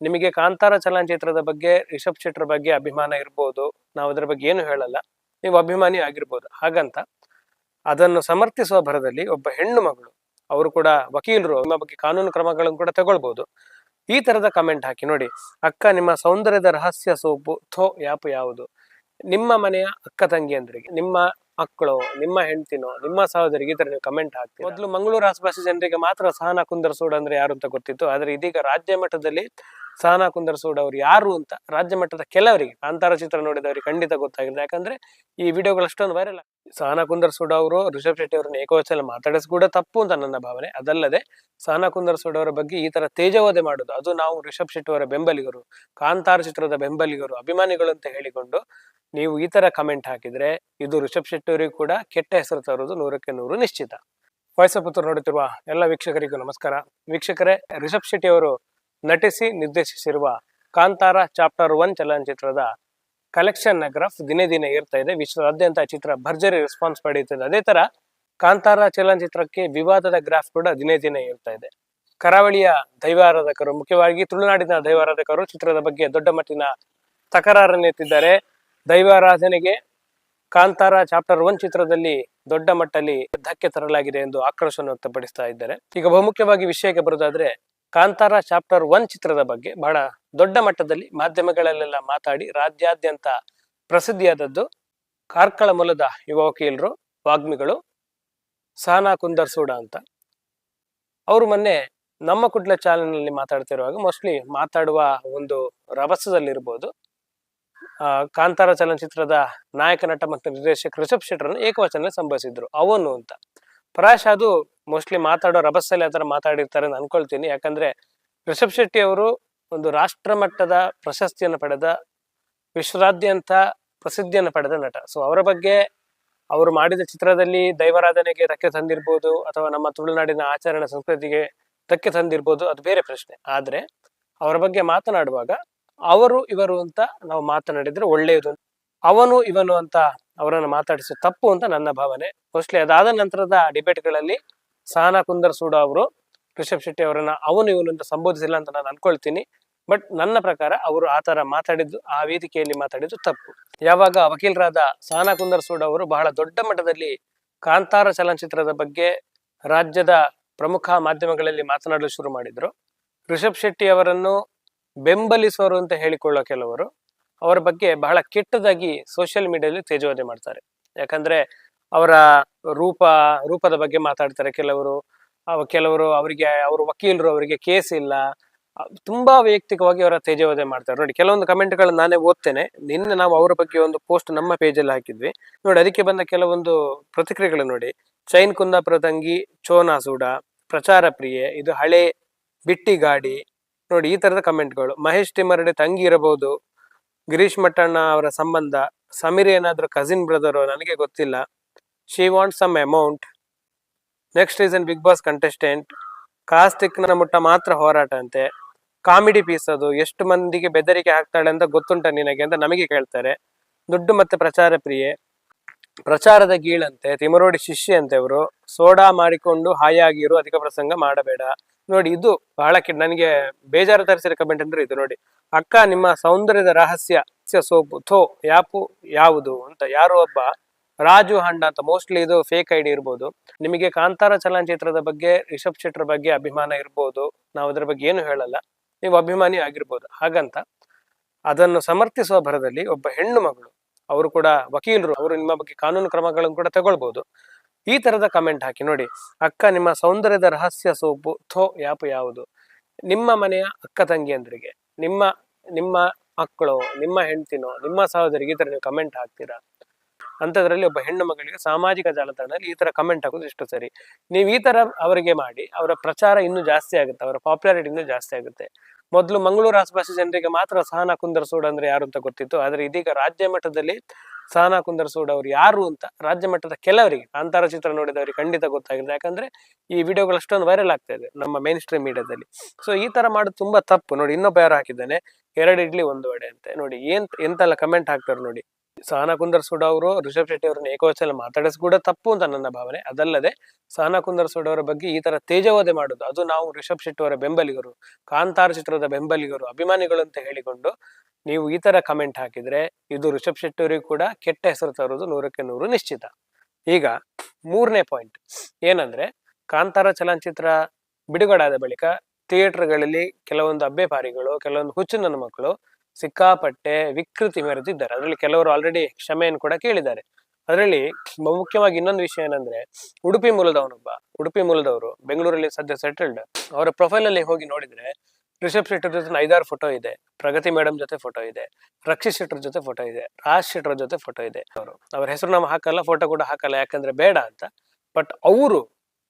ನಿಮಗೆ ಕಾಂತಾರ ಚಲನಚಿತ್ರದ ಬಗ್ಗೆ, ರಿಷಬ್ ಶೆಟ್ಟರ್ ಬಗ್ಗೆ ಅಭಿಮಾನ ಇರ್ಬೋದು. ನಾವು ಅದರ ಬಗ್ಗೆ ಏನು ಹೇಳಲ್ಲ. ನೀವು ಅಭಿಮಾನಿ ಆಗಿರ್ಬೋದು. ಹಾಗಂತ ಅದನ್ನು ಸಮರ್ಥಿಸುವ ಭರದಲ್ಲಿ ಒಬ್ಬ ಹೆಣ್ಣು ಮಗಳು, ಅವರು ಕೂಡ ವಕೀಲರು, ನಿಮ್ಮ ಬಗ್ಗೆ ಕಾನೂನು ಕ್ರಮಗಳನ್ನು ಕೂಡ ತಗೊಳ್ಬಹುದು ಈ ತರದ ಕಮೆಂಟ್ ಹಾಕಿ ನೋಡಿ. ಅಕ್ಕ, ನಿಮ್ಮ ಸೌಂದರ್ಯದ ರಹಸ್ಯ ಸೋಪು, ಥೋ, ಯಾಪ್ ಯಾವುದು? ನಿಮ್ಮ ಮನೆಯ ಅಕ್ಕ ತಂಗಿಯಂದ್ರಿಗೆ, ನಿಮ್ಮ ಮಕ್ಕಳು, ನಿಮ್ಮ ಹೆಂಡತಿನೋ, ನಿಮ್ಮ ಸಹೋದರಿಗೆ ಈ ತರ ನೀವು ಕಮೆಂಟ್ ಹಾಕ್ತೀವಿ ಮೊದಲು ಮಂಗಳೂರು ಆಸುಪಾಸು ಜನರಿಗೆ ಮಾತ್ರ ಸಹನ ಕುಂದರ್ಸೋಡು ಅಂದ್ರೆ ಯಾರು ಅಂತ ಗೊತ್ತಿತ್ತು. ಆದ್ರೆ ಇದೀಗ ರಾಜ್ಯ ಮಟ್ಟದಲ್ಲಿ ಸಹನಾ ಕುಂದರ್ಸೋಡ್ ಅವ್ರು ಯಾರು ಅಂತ ರಾಜ್ಯ ಮಟ್ಟದ ಕೆಲವರಿಗೆ ಕಾಂತಾರ ಚಿತ್ರ ನೋಡಿದವರಿಗೆ ಖಂಡಿತ ಗೊತ್ತಾಗಿದೆ ಯಾಕಂದ್ರೆ ಈ ವಿಡಿಯೋಗಳು ಅಷ್ಟೊಂದು ವೈರಲ್ ಸಹನಾ ಕುಂದರ್ಸೋಡ್ ಅವರು ರಿಷಬ್ ಶೆಟ್ಟಿ ಅವರನ್ನ ಏಕವಚನ ಮಾತಾಡಿಸ್ ಕೂಡ ತಪ್ಪು ಅಂತ ನನ್ನ ಭಾವನೆ. ಅದಲ್ಲದೆ ಸಹನಾ ಕುಂದರ್ಸೋಡ್ ಅವರ ಬಗ್ಗೆ ಈ ತರ ತೇಜವಾದೆ ಮಾಡುದು, ಅದು ನಾವು ರಿಷಬ್ ಶೆಟ್ಟಿ ಅವರ ಬೆಂಬಲಿಗರು, ಕಾಂತಾರ ಚಿತ್ರದ ಬೆಂಬಲಿಗರು, ಅಭಿಮಾನಿಗಳು ಅಂತ ಹೇಳಿಕೊಂಡು ನೀವು ಈ ತರ ಕಮೆಂಟ್ ಹಾಕಿದ್ರೆ ಇದು ರಿಷಬ್ ಶೆಟ್ಟಿ ಅವರಿಗೂ ಕೂಡ ಕೆಟ್ಟ ಹೆಸರು ತರುವುದು ನೂರಕ್ಕೆ ನೂರು ನಿಶ್ಚಿತ. ವಯಸ್ಸಪುತ್ರ ನೋಡುತ್ತಿರುವ ಎಲ್ಲ ವೀಕ್ಷಕರಿಗೂ ನಮಸ್ಕಾರ. ವೀಕ್ಷಕರೇ, ರಿಷಬ್ ಶೆಟ್ಟಿ ಅವರು ನಟಿಸಿ ನಿರ್ದೇಶಿಸಿರುವ ಕಾಂತಾರ ಚಾಪ್ಟರ್ ಒನ್ ಚಲನಚಿತ್ರದ ಕಲೆಕ್ಷನ್ ಗ್ರಾಫ್ ದಿನೇ ದಿನೇ ಇರ್ತಾ ಇದೆ. ವಿಶ್ವದಾದ್ಯಂತ ಚಿತ್ರ ಭರ್ಜರಿ ರೆಸ್ಪಾನ್ಸ್ ಪಡೆಯುತ್ತಿದೆ. ಅದೇ ತರ ಕಾಂತಾರ ಚಲನಚಿತ್ರಕ್ಕೆ ವಿವಾದದ ಗ್ರಾಫ್ ಕೂಡ ದಿನೇ ದಿನೇ ಇರ್ತಾ ಇದೆ. ಕರಾವಳಿಯ ದೈವಾರಾಧಕರು, ಮುಖ್ಯವಾಗಿ ತುಳುನಾಡಿನ ದೈವಾರಾಧಕರು ಚಿತ್ರದ ಬಗ್ಗೆ ದೊಡ್ಡ ಮಟ್ಟಿನ ತಕರಾರನ್ನೆತ್ತಿದ್ದಾರೆ ದೈವಾರಾಧನೆಗೆ ಕಾಂತಾರ ಚಾಪ್ಟರ್ ಒನ್ ಚಿತ್ರದಲ್ಲಿ ದೊಡ್ಡ ಮಟ್ಟಲ್ಲಿ ಧಕ್ಕೆ ತರಲಾಗಿದೆ ಎಂದು ಆಕ್ರೋಶವನ್ನು ವ್ಯಕ್ತಪಡಿಸ್ತಾ ಇದ್ದಾರೆ. ಈಗ ಬಹುಮುಖ್ಯವಾಗಿ ವಿಷಯಕ್ಕೆ ಬರೋದಾದ್ರೆ ಕಾಂತಾರ ಚಾಪ್ಟರ್ ಒನ್ ಚಿತ್ರದ ಬಗ್ಗೆ ಬಹಳ ದೊಡ್ಡ ಮಟ್ಟದಲ್ಲಿ ಮಾಧ್ಯಮಗಳಲ್ಲೆಲ್ಲ ಮಾತಾಡಿ ರಾಜ್ಯಾದ್ಯಂತ ಪ್ರಸಿದ್ಧಿಯಾದದ್ದು ಕಾರ್ಕಳ ಮೂಲದ ಯುವ ವಕೀಲರು, ವಾಗ್ಮಿಗಳು ಸಹನಾ ಕುಂದರ್ಸೂಡ ಅಂತ. ಅವರು ಮೊನ್ನೆ ನಮ್ಮ ಕುಡ್ಲ ಚಾನಲ್ನಲ್ಲಿ ಮಾತಾಡ್ತಿರುವಾಗ ಮೋಸ್ಟ್ಲಿ ಮಾತಾಡುವ ಒಂದು ರಭಸದಲ್ಲಿರ್ಬೋದು. ಕಾಂತಾರ ಚಲನಚಿತ್ರದ ನಾಯಕ, ನಟ ಮತ್ತು ನಿರ್ದೇಶಕ ರಿಷಬ್ ಶೆಟ್ಟರನ್ನು ಏಕವಚನ ಸಂಭವಿಸಿದ್ರು ಅವನು ಅಂತ. ಪ್ರಾಯಶಃ ಅದು ಮೋಸ್ಟ್ಲಿ ಮಾತಾಡೋ ರಭಸಲ್ಲಿ ಆ ಥರ ಮಾತಾಡಿರ್ತಾರೆ ಅಂತ ಅನ್ಕೊಳ್ತೀನಿ. ಯಾಕಂದ್ರೆ ರಿಷಬ್ ಶೆಟ್ಟಿ ಅವರು ಒಂದು ರಾಷ್ಟ್ರ ಮಟ್ಟದ ಪ್ರಶಸ್ತಿಯನ್ನು ಪಡೆದ, ವಿಶ್ವದಾದ್ಯಂತ ಪ್ರಸಿದ್ಧಿಯನ್ನು ಪಡೆದ ನಟ. ಸೊ ಅವರ ಬಗ್ಗೆ ಅವರು ಮಾಡಿದ ಚಿತ್ರದಲ್ಲಿ ದೈವಾರಾಧನೆಗೆ ಧಕ್ಕೆ ತಂದಿರ್ಬೋದು ಅಥವಾ ನಮ್ಮ ತುಳುನಾಡಿನ ಆಚರಣೆ ಸಂಸ್ಕೃತಿಗೆ ಧಕ್ಕೆ ತಂದಿರ್ಬೋದು, ಅದು ಬೇರೆ ಪ್ರಶ್ನೆ. ಆದ್ರೆ ಅವರ ಬಗ್ಗೆ ಮಾತನಾಡುವಾಗ ಅವರು ಇವರು ಅಂತ ನಾವು ಮಾತನಾಡಿದ್ರೆ ಒಳ್ಳೆಯದು. ಅವನು ಇವನು ಅಂತ ಅವರನ್ನು ಮಾತಾಡಿಸೋ ತಪ್ಪು ಅಂತ ನನ್ನ ಭಾವನೆ. ಮೋಸ್ಟ್ಲಿ ಅದಾದ ನಂತರದ ಡಿಬೇಟ್ಗಳಲ್ಲಿ ಸಹನಾ ಕುಂದರ್ಸೂಡ ಅವರು, ರಿಷಬ್ ಶೆಟ್ಟಿ ಅವರನ್ನ ಅವನು ಇವನು ಅಂತ ಸಂಬೋಧಿಸಿಲ್ಲ ಅಂತ ನಾನು ಅನ್ಕೊಳ್ತೀನಿ. ಬಟ್ ನನ್ನ ಪ್ರಕಾರ ಅವರು ಆ ತರ ಮಾತಾಡಿದ್ದು, ಆ ವೇದಿಕೆಯಲ್ಲಿ ಮಾತಾಡಿದ್ದು ತಪ್ಪು. ಯಾವಾಗ ವಕೀಲರಾದ ಸಹನಾ ಕುಂದರ್ಸೂಡ್ ಅವರು ಬಹಳ ದೊಡ್ಡ ಮಟ್ಟದಲ್ಲಿ ಕಾಂತಾರ ಚಲನಚಿತ್ರದ ಬಗ್ಗೆ ರಾಜ್ಯದ ಪ್ರಮುಖ ಮಾಧ್ಯಮಗಳಲ್ಲಿ ಮಾತನಾಡಲು ಶುರು ಮಾಡಿದ್ರು. ರಿಷಬ್ ಶೆಟ್ಟಿ ಅವರನ್ನು ಬೆಂಬಲಿಸುವರು ಅಂತ ಹೇಳಿಕೊಳ್ಳೋ ಕೆಲವರು, ಅವರ ಬಗ್ಗೆ ಬಹಳ ಕೆಟ್ಟದಾಗಿ ಸೋಷಿಯಲ್ ಮೀಡಿಯಾದಲ್ಲಿ ತೇಜೋವಧೆ ಮಾಡ್ತಾರೆ. ಯಾಕಂದ್ರೆ ಅವರ ರೂಪ, ರೂಪದ ಬಗ್ಗೆ ಮಾತಾಡ್ತಾರೆ ಕೆಲವರು. ಕೆಲವರು ಅವರಿಗೆ, ಅವರು ವಕೀಲರು ಅವರಿಗೆ ಕೇಸ್ ಇಲ್ಲ. ತುಂಬಾ ವೈಯಕ್ತಿಕವಾಗಿ ಅವರ ತೇಜವಧೆ ಮಾಡ್ತಾರೆ. ನೋಡಿ, ಕೆಲವೊಂದು ಕಮೆಂಟ್ಗಳು ನಾನೇ ಓದ್ತೇನೆ. ನಿನ್ನೆ ನಾವು ಅವರ ಬಗ್ಗೆ ಒಂದು ಪೋಸ್ಟ್ ನಮ್ಮ ಪೇಜಲ್ಲಿ ಹಾಕಿದ್ವಿ. ನೋಡಿ, ಅದಕ್ಕೆ ಬಂದ ಕೆಲವೊಂದು ಪ್ರತಿಕ್ರಿಯೆಗಳು ನೋಡಿ. ಚೈನ್ ಕುಂದಾಪುರ ತಂಗಿ ಚೋನಾಸೂಡ ಪ್ರಚಾರ ಪ್ರಿಯೆ, ಇದು ಹಳೆ ಬಿಟ್ಟಿ ಗಾಡಿ. ನೋಡಿ, ಈ ತರದ ಕಮೆಂಟ್ಗಳು. ಮಹೇಶ್ ಟಿಮರಡೆ ತಂಗಿ ಇರಬಹುದು. ಗಿರೀಶ್ ಮಟ್ಟಣ್ಣ ಅವರ ಸಂಬಂಧ. ಸಮೀರ್ ಏನಾದ್ರು ಕಸಿನ್ ಬ್ರದರ್ ನನಗೆ ಗೊತ್ತಿಲ್ಲ. She want some amount next reason Bigg Boss contestant ಕಾಸ್ಟಿಕ್ನ ಮುಟ್ಟ ಮಾತ್ರ ಹೋರಾಟ ಅಂತೆ. ಕಾಮಿಡಿ ಪೀಸ್ ಅದು ಎಷ್ಟು ಮಂದಿಗೆ ಬೆದರಿಕೆ ಹಾಕ್ತಾಳೆ ಅಂತ ಗೊತ್ತುಂಟ ನಿನಗೆ ಅಂತ ನಮಗೆ ಕೇಳ್ತಾರೆ. ದುಡ್ಡು ಮತ್ತೆ ಪ್ರಚಾರ ಪ್ರಿಯೆ. ಪ್ರಚಾರದ ಗೀಳಂತೆ, ತಿಮರೋಡಿ ಶಿಷ್ಯ ಅಂತೆ ಅವರು ಸೋಡಾ ಮಾಡಿಕೊಂಡು ಹಾಯಾಗಿರು ಅಧಿಕ ಪ್ರಸಂಗ ಮಾಡಬೇಡ. ನೋಡಿ, ಇದು ಬಹಳ ನನಗೆ ಬೇಜಾರು ತರಿಸಿದ ಕಮೆಂಟ್ ಅಂದ್ರೆ ಇದು ನೋಡಿ. ಅಕ್ಕ, ನಿಮ್ಮ ಸೌಂದರ್ಯದ ರಹಸ್ಯ, ಸೋಪು, ಥೋ, ಯಾಪು, ಯಾವುದು ಅಂತ ಯಾರೋ ಒಬ್ಬ ರಾಜು ಹಂಡ ಅಂತ ಮೋಸ್ಟ್ಲಿ ಇದು ಫೇಕ್ ಐಡಿ ಇರ್ಬೋದು. ನಿಮಗೆ ಕಾಂತಾರ ಚಲನಚಿತ್ರದ ಬಗ್ಗೆ, ರಿಷಬ್ ಶೆಟ್ಟರ್ ಬಗ್ಗೆ ಅಭಿಮಾನ ಇರ್ಬೋದು. ನಾವು ಅದರ ಬಗ್ಗೆ ಏನು ಹೇಳಲ್ಲ. ನೀವು ಅಭಿಮಾನಿ ಆಗಿರ್ಬೋದು. ಹಾಗಂತ ಅದನ್ನು ಸಮರ್ಥಿಸುವ ಭರದಲ್ಲಿ ಒಬ್ಬ ಹೆಣ್ಣು ಮಗಳು, ಅವರು ಕೂಡ ವಕೀಲರು, ಅವರು ನಿಮ್ಮ ಬಗ್ಗೆ ಕಾನೂನು ಕ್ರಮಗಳನ್ನು ಕೂಡ ತಗೊಳ್ಬಹುದು ಈ ತರದ ಕಮೆಂಟ್ ಹಾಕಿ ನೋಡಿ. ಅಕ್ಕ, ನಿಮ್ಮ ಸೌಂದರ್ಯದ ರಹಸ್ಯ ಸೋಪು, ಥೋ, ಯಾಪು ಯಾವುದು? ನಿಮ್ಮ ಮನೆಯ ಅಕ್ಕ ತಂಗಿಯಂದ್ರಿಗೆ, ನಿಮ್ಮ ನಿಮ್ಮ ಮಕ್ಕಳು, ನಿಮ್ಮ ಹೆಂಡತಿನೋ, ನಿಮ್ಮ ಸಹೋದರಿಗೆ ಈ ತರ ನೀವು ಕಮೆಂಟ್ ಹಾಕ್ತೀರಾ? ಅಂಥದ್ರಲ್ಲಿ ಒಬ್ಬ ಹೆಣ್ಣು ಮಗಳಿಗೆ ಸಾಮಾಜಿಕ ಜಾಲತಾಣದಲ್ಲಿ ಈ ತರ ಕಮೆಂಟ್ ಹಾಕೋದು ಎಷ್ಟು ಸರಿ. ನೀವು ಈ ತರ ಅವರಿಗೆ ಮಾಡಿ, ಅವರ ಪ್ರಚಾರ ಇನ್ನೂ ಜಾಸ್ತಿ ಆಗುತ್ತೆ, ಅವರ ಪಾಪ್ಯುಲಾರಿಟಿ ಇನ್ನೂ ಜಾಸ್ತಿ ಆಗುತ್ತೆ. ಮೊದಲು ಮಂಗಳೂರು ಆಸುಪಾಸು ಜನರಿಗೆ ಮಾತ್ರ ಸಹನಾ ಕುಂದರ್ಸೂಡ್ ಅಂದ್ರೆ ಯಾರು ಅಂತ ಗೊತ್ತಿತ್ತು, ಆದರೆ ಇದೀಗ ರಾಜ್ಯ ಮಟ್ಟದಲ್ಲಿ ಸಹನಾ ಕುಂದರ್ಸೂಡ್ ಅವರು ಯಾರು ಅಂತ ರಾಜ್ಯ ಮಟ್ಟದ ಕೆಲವರಿಗೆ, ಕಾಂತಾರ ಚಿತ್ರ ನೋಡಿದವರಿಗೆ ಖಂಡಿತ ಗೊತ್ತಾಗಿದೆ ಯಾಕಂದ್ರೆ ಈ ವಿಡಿಯೋಗಳು ಅಷ್ಟೊಂದು ವೈರಲ್ ಆಗ್ತಾ ಇದೆ ನಮ್ಮ ಮೇನ್ ಸ್ಟ್ರೀಮ್ ಮೀಡಿಯಾದಲ್ಲಿ ಸೊ ಈ ತರ ಮಾಡೋದು ತುಂಬಾ ತಪ್ಪು. ನೋಡಿ, ಇನ್ನೊಬ್ಬ ಯಾರು ಹಾಕಿದ್ದಾನೆ, ಎರಡು ಇಡ್ಲಿ, ಒಂದು ವಡೆ ಅಂತೆ. ನೋಡಿ, ಏನ್, ಎಂತೆಲ್ಲ ಕಮೆಂಟ್ ಹಾಕ್ತಾರೆ ನೋಡಿ. ಸಹನಾ ಸೋಡ ಅವರು, ರಿಷಬ್ ಶೆಟ್ಟಿ ಅವರನ್ನ ಏಕವಚನ ಮಾತಾಡಿಸ್ ಕೂಡ ತಪ್ಪು ಅಂತ ನನ್ನ ಭಾವನೆ. ಅದಲ್ಲದೆ ಸಹನಾ ಸೋಡ ಅವರ ಬಗ್ಗೆ ಈ ತರ ತೇಜವಾದೆ ಮಾಡುದು, ಅದು ನಾವು ರಿಷಬ್ ಶೆಟ್ಟಿ ಅವರ ಬೆಂಬಲಿಗರು, ಕಾಂತಾರ ಚಿತ್ರದ ಬೆಂಬಲಿಗರು, ಅಭಿಮಾನಿಗಳು ಅಂತ ಹೇಳಿಕೊಂಡು ನೀವು ಈ ತರ ಕಮೆಂಟ್ ಹಾಕಿದ್ರೆ ಇದು ರಿಷಬ್ ಶೆಟ್ಟಿ ಅವರಿಗೂ ಕೂಡ ಕೆಟ್ಟ ಹೆಸರು ತರುವುದು ನೂರಕ್ಕೆ ನೂರು ನಿಶ್ಚಿತ. ಈಗ ಮೂರನೇ ಪಾಯಿಂಟ್ ಏನಂದ್ರೆ ಕಾಂತಾರ ಚಲನಚಿತ್ರ ಬಿಡುಗಡೆ ಆದ ಬಳಿಕ ಥಿಯೇಟರ್ಗಳಲ್ಲಿ ಕೆಲವೊಂದು ಅಬ್ಬೆಪಾರಿಗಳು ಕೆಲವೊಂದು ಹುಚ್ಚು ನನ್ನ ಮಕ್ಕಳು ಸಿಕ್ಕಾಪಟ್ಟೆ ವಿಕೃತಿ ಮೆರೆದಿದ್ದಾರೆ. ಅದರಲ್ಲಿ ಕೆಲವರು ಆಲ್ರೆಡಿ ಕ್ಷಮೆಯನ್ನು ಕೂಡ ಕೇಳಿದ್ದಾರೆ. ಅದರಲ್ಲಿ ಮುಖ್ಯವಾಗಿ ಇನ್ನೊಂದು ವಿಷಯ ಏನಂದ್ರೆ, ಉಡುಪಿ ಮೂಲದವನೊಬ್ಬ, ಉಡುಪಿ ಮೂಲದವರು ಬೆಂಗಳೂರಲ್ಲಿ ಸದ್ಯ ಸೆಟಲ್ಡ್ ಅವರ ಪ್ರೊಫೈಲ್ ಅಲ್ಲಿ ಹೋಗಿ ನೋಡಿದ್ರೆ ರಿಷಬ್ ಶೆಟ್ಟರ್ ಜೊತೆ ಐದಾರು ಫೋಟೋ ಇದೆ, ಪ್ರಗತಿ ಮೇಡಮ್ ಜೊತೆ ಫೋಟೋ ಇದೆ, ರಕ್ಷಿತ್ ಶೆಟ್ಟರ್ ಜೊತೆ ಫೋಟೋ ಇದೆ, ರಾಜ್ ಶೆಟ್ಟರ್ ಜೊತೆ ಫೋಟೋ ಇದೆ. ಅವರು, ಅವ್ರ ಹೆಸರು ನಾವು ಹಾಕಲ್ಲ ಫೋಟೋ ಕೂಡ ಹಾಕಲ್ಲ, ಯಾಕಂದ್ರೆ ಬೇಡ ಅಂತ. ಬಟ್ ಅವರು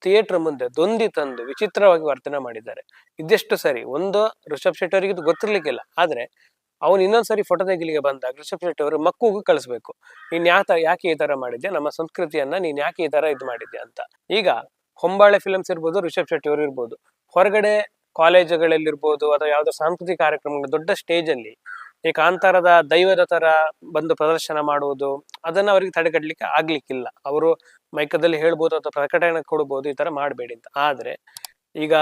ಥಿಯೇಟರ್ ಮುಂದೆ ದೊಂದಿ ತಂದು ವಿಚಿತ್ರವಾಗಿ ವರ್ತನೆ ಮಾಡಿದ್ದಾರೆ. ಇದೆಷ್ಟು ಸರಿ, ಒಂದು ರಿಷಬ್ ಶೆಟ್ಟರ್ಗಿದು ಗೊತ್ತಿರ್ಲಿಕ್ಕಿಲ್ಲ. ಆದ್ರೆ ಅವನು ಇನ್ನೊಂದ್ಸರಿ ಫೋಟೋ ತೆಗಿಲಿಗೆ ಬಂದಾಗ ರಿಷಬ್ ಶೆಟ್ಟಿ ಅವರು ಮಕ್ಕಳಿಗೂ ಕಳಿಸ್ಬೇಕು. ನೀನ್ ಯಾತ, ಯಾಕೆ ಈ ತರ ಮಾಡಿದ್ಯಾ? ನಮ್ಮ ಸಂಸ್ಕೃತಿಯನ್ನ ನೀನ್ ಯಾಕೆ ಈ ತರ ಇದು ಮಾಡಿದ್ಯಾ ಅಂತ. ಈಗ ಹೊಂಬಾಳೆ ಫಿಲ್ಮ್ಸ್ ಇರ್ಬೋದು, ರಿಷಬ್ ಶೆಟ್ಟಿ ಅವರು ಇರ್ಬೋದು. ಹೊರಗಡೆ ಕಾಲೇಜುಗಳಲ್ಲಿರ್ಬೋದು ಅಥವಾ ಯಾವ್ದೋ ಸಾಂಸ್ಕೃತಿಕ ಕಾರ್ಯಕ್ರಮಗಳು ದೊಡ್ಡ ಸ್ಟೇಜ್ ಅಲ್ಲಿ ಈ ಕಾಂತಾರದ ದೈವದ ತರ ಬಂದು ಪ್ರದರ್ಶನ ಮಾಡುವುದು, ಅದನ್ನ ಅವರಿಗೆ ತಡೆಗಟ್ಟಲಿಕ್ಕೆ ಆಗ್ಲಿಕ್ಕಿಲ್ಲ. ಅವರು ಮೈಕದಲ್ಲಿ ಹೇಳ್ಬೋದು ಅಥವಾ ಪ್ರಕಟಣೆ ಕೊಡ್ಬೋದು ಈ ತರ ಮಾಡಬೇಡಿ ಅಂತ. ಆದ್ರೆ ಈಗ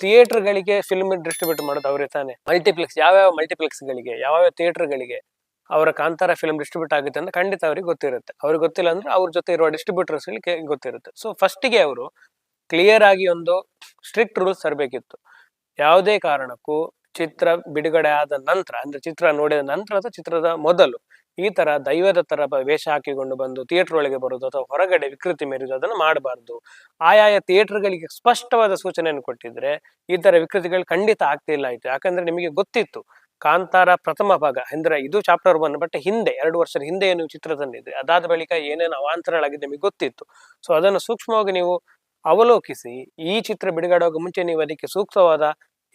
ಥಿಯೇಟರ್ ಗಳಿಗೆ ಫಿಲ್ಮ್ ಡಿಸ್ಟ್ರಿಬ್ಯೂಟ್ ಮಾಡೋದು ಅವರೇ ತಾನೆ. ಮಲ್ಟಿಪ್ಲೆಕ್ಸ್ ಯಾವ್ಯಾವ ಮಲ್ಟಿಪ್ಲೆಕ್ಸ್ ಗಳಿಗೆ, ಯಾವ್ಯಾವ ಥಿಯೇಟರ್ ಗಳಿಗೆ ಅವರ ಕಾಂತಾರ ಫಿಲ್ಮ್ ಡಿಸ್ಟ್ರಿಬ್ಯೂಟ್ ಆಗುತ್ತೆ ಅಂತ ಖಂಡಿತ ಅವ್ರಿಗೆ ಗೊತ್ತಿರುತ್ತೆ. ಅವ್ರಿಗೆ ಗೊತ್ತಿಲ್ಲ ಅಂದ್ರೆ ಅವ್ರ ಜೊತೆ ಇರುವ ಡಿಸ್ಟ್ರಿಬ್ಯೂಟರ್ಸ್ ಗೊತ್ತಿರುತ್ತೆ. ಸೊ ಫಸ್ಟಿಗೆ ಅವರು ಕ್ಲಿಯರ್ ಆಗಿ ಒಂದು ಸ್ಟ್ರಿಕ್ಟ್ ರೂಲ್ಸ್ ತರಬೇಕಿತ್ತು. ಯಾವುದೇ ಕಾರಣಕ್ಕೂ ಚಿತ್ರ ಬಿಡುಗಡೆ ಆದ ನಂತರ, ಅಂದ್ರೆ ಚಿತ್ರ ನೋಡಿದ ನಂತರ ಚಿತ್ರದ ಮೊದಲು ಈ ತರ ದೈವದ ತರ ವೇಷ ಹಾಕಿಕೊಂಡು ಬಂದು ಥಿಯೇಟರ್ ಒಳಗೆ ಬರುವುದು ಅಥವಾ ಹೊರಗಡೆ ವಿಕೃತಿ ಮೆರೆದು ಅದನ್ನು ಮಾಡಬಾರ್ದು. ಆಯಾಯ ಥಿಯೇಟರ್ಗಳಿಗೆ ಸ್ಪಷ್ಟವಾದ ಸೂಚನೆಯನ್ನು ಕೊಟ್ಟಿದ್ರೆ ಈ ತರ ವಿಕೃತಿಗಳು ಖಂಡಿತ ಆಗ್ತಿಲ್ಲ ಆಯ್ತು. ಯಾಕಂದ್ರೆ ನಿಮಗೆ ಗೊತ್ತಿತ್ತು, ಕಾಂತಾರ ಪ್ರಥಮ ಭಾಗ ಅಂದ್ರೆ ಇದು ಚಾಪ್ಟರ್ ಒನ್ ಬಟ್ ಹಿಂದೆ, ಎರಡು ವರ್ಷದ ಹಿಂದೆ ಏನು ಚಿತ್ರ ತಂದಿದ್ರೆ ಅದಾದ ಬಳಿಕ ಏನೇನು ಅವಾಂತರಗಳಾಗಿದೆ ನಿಮಗೆ ಗೊತ್ತಿತ್ತು. ಸೊ ಅದನ್ನು ಸೂಕ್ಷ್ಮವಾಗಿ ನೀವು ಅವಲೋಕಿಸಿ, ಈ ಚಿತ್ರ ಬಿಡುಗಡೆ ಮುಂಚೆ ನೀವು ಅದಕ್ಕೆ ಸೂಕ್ತವಾದ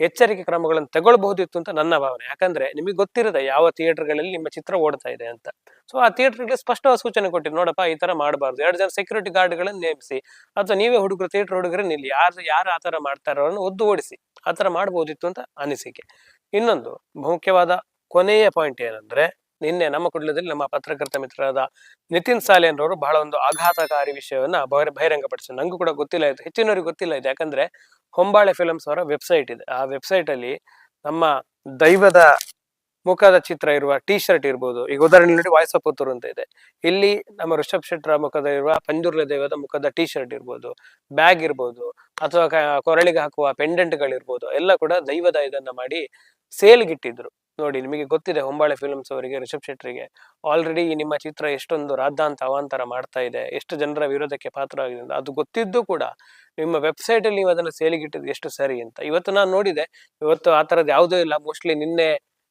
ಎಚ್ಚರಿಕೆ ಕ್ರಮಗಳನ್ನು ತಗೊಳ್ಬಹುದಿತ್ತು ಅಂತ ನನ್ನ ಭಾವನೆ. ಯಾಕಂದ್ರೆ ನಿಮಗೆ ಗೊತ್ತಿರದೆ ಯಾವ ಥಿಯೇಟರ್ಗಳಲ್ಲಿ ನಿಮ್ಮ ಚಿತ್ರ ಓಡ್ತಾ ಇದೆ ಅಂತ. ಸೊ, ಆ ಥಿಯೇಟರ್ಗೆ ಸ್ಪಷ್ಟವಾದ ಸೂಚನೆ ಕೊಟ್ಟಿದ್ದು ನೋಡಪ್ಪ, ಈ ತರ ಮಾಡಬಾರ್ದು. ಎರಡು ಜನ ಸೆಕ್ಯೂರಿಟಿ ಗಾರ್ಡ್ಗಳನ್ನು ನೇಮಿಸಿ, ಅಥವಾ ನೀವೇ ಹುಡುಗರು ಥಿಯೇಟರ್ ಹುಡುಗರು ನಿಲ್ಲಿ, ಯಾರು ಯಾರು ಆ ತರ ಮಾಡ್ತಾರೋ ಒದ್ದು ಓಡಿಸಿ, ಆ ತರ ಮಾಡ್ಬೋದಿತ್ತು ಅಂತ ಅನಿಸಿಕೆ. ಇನ್ನೊಂದು, ಮುಖ್ಯವಾದ ಕೊನೆಯ ಪಾಯಿಂಟ್ ಏನಂದ್ರೆ ನಿನ್ನೆ ನಮ್ಮ ಕುಟುಂಬದಲ್ಲಿ ನಮ್ಮ ಪತ್ರಕರ್ತ ಮಿತ್ರರಾದ ನಿತಿನ್ ಸಾಲೇನ್ ಅವರು ಬಹಳ ಒಂದು ಆಘಾತಕಾರಿ ವಿಷಯವನ್ನ ಬಹಿರ- ಬಹಿರಂಗಪಡಿಸಿದ್ರು. ನಂಗೂ ಕೂಡ ಗೊತ್ತಿಲ್ಲ ಇದು. ಹೆಚ್ಚಿನವರಿಗೆ ಗೊತ್ತಿಲ್ಲ ಇದು. ಯಾಕಂದ್ರೆ ಹೊಂಬಾಳೆ ಫಿಲಮ್ಸ್ ಅವರ ವೆಬ್ಸೈಟ್ ಇದೆ. ಆ ವೆಬ್ಸೈಟ್ ಅಲ್ಲಿ ನಮ್ಮ ದೈವದ ಮುಖದ ಚಿತ್ರ ಇರುವ ಟಿ ಶರ್ಟ್ ಇರ್ಬೋದು. ಈಗ ಉದಾಹರಣೆ ನೋಡಿ ವಾಯ್ಸ್ ಅಂತ ಇದೆ. ಇಲ್ಲಿ ನಮ್ಮ ಋಷಭ್ ಶೆಟ್ಟರ ಮುಖದ ಇರುವ ಪಂಜುರ್ಲ ದೇವದ ಮುಖದ ಟಿ ಶರ್ಟ್ ಇರ್ಬೋದು. ಬ್ಯಾಗ್ ಇರ್ಬೋದು. ಅಥವಾ ಕೊರಳಿಗೆ ಹಾಕುವ ಪೆಂಡೆಂಟ್ಗಳಿರ್ಬೋದು ಎಲ್ಲ ಕೂಡ ದೈವದ ಇದನ್ನ ಮಾಡಿ ಸೇಲ್ಗಿಟ್ಟಿದ್ರು ನೋಡಿ, ನಿಮಗೆ ಗೊತ್ತಿದೆ ಹೊಂಬಾಳೆ ಫಿಲ್ಮ್ಸ್ ಅವರಿಗೆ, ರಿಷಬ್ ಶೆಟ್ಟರಿಗೆ ಆಲ್ರೆಡಿ ನಿಮ್ಮ ಚಿತ್ರ ಎಷ್ಟೊಂದು ರಾದ್ದಾಂತ ಅವಾಂತರ ಮಾಡ್ತಾ ಇದೆ, ಎಷ್ಟು ಜನರ ವಿರೋಧಕ್ಕೆ ಪಾತ್ರವಾಗಿದೆ ಅಂತ. ಅದು ಗೊತ್ತಿದ್ದು ಕೂಡ ನಿಮ್ಮ ವೆಬ್ಸೈಟ್ ಅಲ್ಲಿ ನೀವು ಅದನ್ನ ಸೇಲಿಗಿಟ್ಟಿದ್ದು ಎಷ್ಟು ಸರಿ ಅಂತ. ಇವತ್ತು ನಾನು ನೋಡಿದೆ, ಇವತ್ತು ಆ ತರದ್ದು ಯಾವುದೂ ಇಲ್ಲ. ಮೋಸ್ಟ್ಲಿ ನಿನ್ನೆ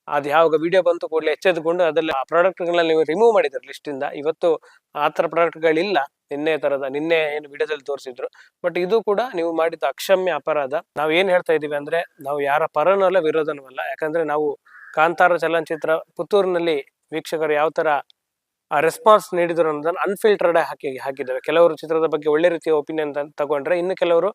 ಅದು ಯಾವಾಗ ವಿಡಿಯೋ ಬಂತು ಕೂಡಲೇ ಎಚ್ಚೆತ್ತುಕೊಂಡು ಅದರಲ್ಲಿ ಆ ಪ್ರಾಡಕ್ಟ್ ಗಳನ್ನ ನೀವು ರಿಮೂವ್ ಮಾಡಿದ್ರು ಲಿಸ್ಟಿಂದ ಇವತ್ತು ಆ ತರ ಪ್ರಾಡಕ್ಟ್ ಗಳಿಲ್ಲ, ನಿನ್ನೆ ತರದ, ನಿನ್ನೆ ಏನು ವಿಡಿಯೋದಲ್ಲಿ ತೋರಿಸಿದ್ರು. ಬಟ್ ಇದು ಕೂಡ ನೀವು ಮಾಡಿದ ಅಕ್ಷಮ್ಯ ಅಪರಾಧ. ನಾವು ಏನ್ ಹೇಳ್ತಾ ಇದೀವಿ ಅಂದ್ರೆ, ನಾವು ಯಾರ ಪರನೂ ಅಲ್ಲ, ವಿರೋಧನೂ ಅಲ್ಲ. ಯಾಕಂದ್ರೆ ನಾವು ಕಾಂತಾರ ಚಲನಚಿತ್ರ ಪುತ್ತೂರಿನಲ್ಲಿ ವೀಕ್ಷಕರು ಯಾವ ಆ ರೆಸ್ಪಾನ್ಸ್ ನೀಡಿದ್ರು ಅನ್ನೋದನ್ನ ಅನ್ಫಿಲ್ಟರ್ಡ್ ಹಾಕಿ, ಹಾಕಿದ್ದಾರೆ. ಕೆಲವರು ಚಿತ್ರದ ಬಗ್ಗೆ ಒಳ್ಳೆ ರೀತಿಯ ಒಪಿನಿಯನ್ ತಗೊಂಡ್ರೆ ಇನ್ನು ಕೆಲವರು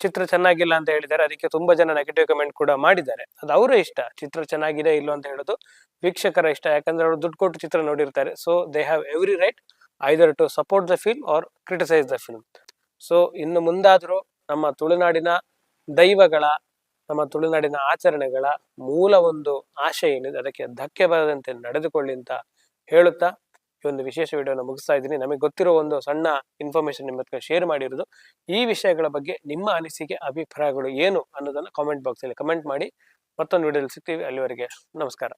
ಚಿತ್ರ ಚೆನ್ನಾಗಿಲ್ಲ ಅಂತ ಹೇಳಿದ್ದಾರೆ. ಅದಕ್ಕೆ ತುಂಬಾ ಜನ ನೆಗೆಟಿವ್ ಕಮೆಂಟ್ ಕೂಡ ಮಾಡಿದ್ದಾರೆ. ಅದು ಅವರ ಇಷ್ಟ. ಚಿತ್ರ ಚೆನ್ನಾಗಿದೆ ಇಲ್ಲೋ ಅಂತ ಹೇಳೋದು ವೀಕ್ಷಕರ ಇಷ್ಟ. ಯಾಕಂದ್ರೆ ಅವರು ದುಡ್ಡು ಕೊಟ್ಟು ಚಿತ್ರ ನೋಡಿರ್ತಾರೆ. So they have every right either to support the film or criticise the film so ಇನ್ನು ಮುಂದಾದರೂ ನಮ್ಮ ತುಳುನಾಡಿನ ದೈವಗಳ ನಮ್ಮ ತುಳುನಾಡಿನ ಆಚರಣೆಗಳ ಮೂಲ ಒಂದು ಆಶಯ ಏನಿದೆ, ಅದಕ್ಕೆ ಧಕ್ಕೆ ಬರದಂತೆ ನಡೆದುಕೊಳ್ಳಿ ಅಂತ ಹೇಳುತ್ತಾ ಈ ಒಂದು ವಿಶೇಷ ವಿಡಿಯೋನ ಮುಗಿಸ್ತಾ ಇದ್ದೀನಿ. ನಮಗೆ ಗೊತ್ತಿರೋ ಒಂದು ಸಣ್ಣ ಇನ್ಫಾರ್ಮೇಶನ್ ನಿಮ್ಮ ಹತ್ರ ಶೇರ್ ಮಾಡಿರೋದು. ಈ ವಿಷಯಗಳ ಬಗ್ಗೆ ನಿಮ್ಮ ಅನಿಸಿಕೆ, ಅಭಿಪ್ರಾಯಗಳು ಏನು ಅನ್ನೋದನ್ನು ಕಾಮೆಂಟ್ ಬಾಕ್ಸ್ ಅಲ್ಲಿ ಕಮೆಂಟ್ ಮಾಡಿ ಮತ್ತೊಂದು ವಿಡಿಯೋದಲ್ಲಿ ಸಿಗ್ತೀವಿ. ಅಲ್ಲಿವರೆಗೆ ನಮಸ್ಕಾರ.